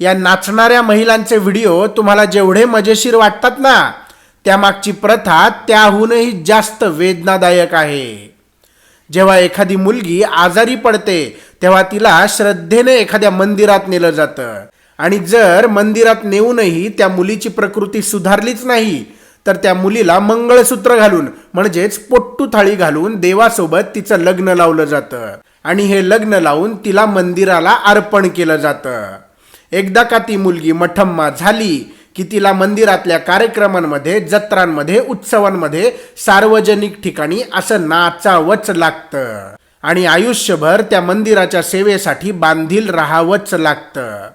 या नाचणाऱ्या महिलांचे व्हिडिओ तुम्हाला जेवढे मजेशीर वाटतात ना त्यामागची प्रथा त्याहूनही जास्त वेदनादायक आहे. जेव्हा एखादी मुलगी आजारी पडते तेव्हा तिला श्रद्धेने एखाद्या मंदिरात नेलं जातं. आणि जर मंदिरात नेऊनही त्या मुलीची प्रकृती सुधारलीच नाही तर त्या मुलीला मंगळसूत्र घालून म्हणजेच पोट्टू थाळी घालून देवासोबत तिचं लग्न लावलं जातं. आणि हे लग्न लावून तिला मंदिराला अर्पण केलं जातं. एकदा का ती मुलगी मठम्मा झाली की तिला मंदिरातल्या कार्यक्रमांमध्ये जत्रांमध्ये उत्सवांमध्ये सार्वजनिक ठिकाणी असं नाचावंच लागतं. आणि आयुष्यभर त्या मंदिराच्या सेवेसाठी बांधील राहावंच लागतं.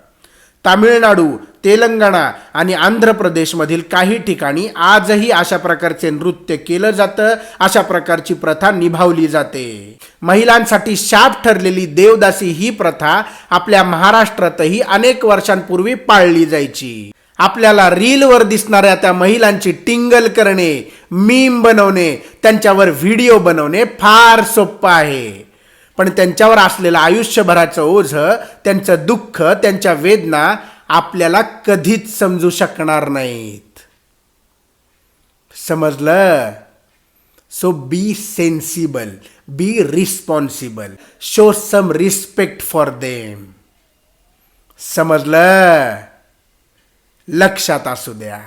तामिळनाडू तेलंगणा आणि आंध्र प्रदेशमधील काही ठिकाणी आजही अशा प्रकारचे नृत्य केलं जातं. अशा प्रकारची प्रथा निभावली जाते. महिलांसाठी शाप ठरलेली देवदासी ही प्रथा आपल्या महाराष्ट्रातही अनेक वर्षांपूर्वी पाळली जायची. आपल्याला रीलवर दिसणाऱ्या त्या महिलांची टिंगल करणे मीम बनवणे त्यांच्यावर व्हिडिओ बनवणे फार सोपं आहे. पण त्यांच्यावर असलेलं आयुष्यभराचं ओझं त्यांचं दुःख त्यांच्या वेदना आपल्याला कधीच समजू शकणार नाहीत. समजलं? So be sensible be responsible show some respect for them समजलं? लक्षात असू द्या.